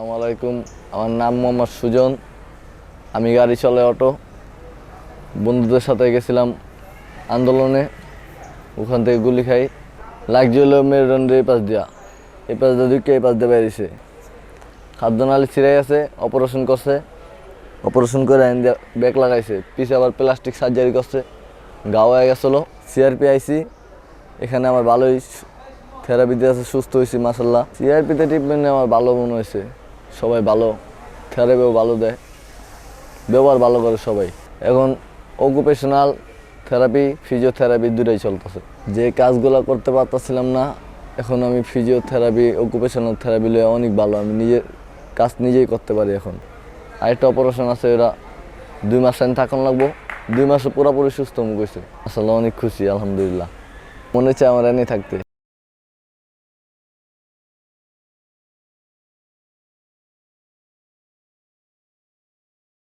আসসালামু আলাইকুম। আমার নাম মোহাম্মদ সুজন। আমি গাড়ি চলে অটো। বন্ধুদের সাথে গেছিলাম আন্দোলনে। ওখান থেকে গুলি খাই। লাগছে হলো মেরুদণ্ডের এই পাশ দিয়া। এই পাশ দিয়ে এই পাশ দিয়ে বেরিয়েছে খাদ্যনালি ছিঁড়ে গেছে, অপারেশন করছে। অপারেশন করে আইন দিয়ে ব্যাগ লাগাইছে। পিছে আবার প্লাস্টিক সার্জারি করছে। গা হয়ে গেছিল। CRP IC. এখানে আমার ভালোই থেরাপিতে আছে, সুস্থ হয়েছি মাসাল্লাহ সিআরপিতে ট্রিটমেন্ট আমার ভালো মনে হয়েছে সবাই ভালো থেরাপিও ভালো দেয়, ব্যবহার ভালো করে সবাই। এখন অকুপেশনাল থেরাপি ফিজিওথেরাপি দুটাই চলতেছে। যে কাজগুলো করতে পারতেছিলাম না, এখন আমি ফিজিওথেরাপি অকুপেশনাল থেরাপি লয়ে অনেক ভালো। আমি নিজের কাজ নিজেই করতে পারি এখন। আরেকটা অপারেশন আছে ওরা দুই মাস আমি থাকুন লাগবো। দুই মাসে পুরোপুরি সুস্থ মুখ হয়েছে আসলে অনেক খুশি, আলহামদুলিল্লাহ। মনে হচ্ছে আমার এনে থাকতে।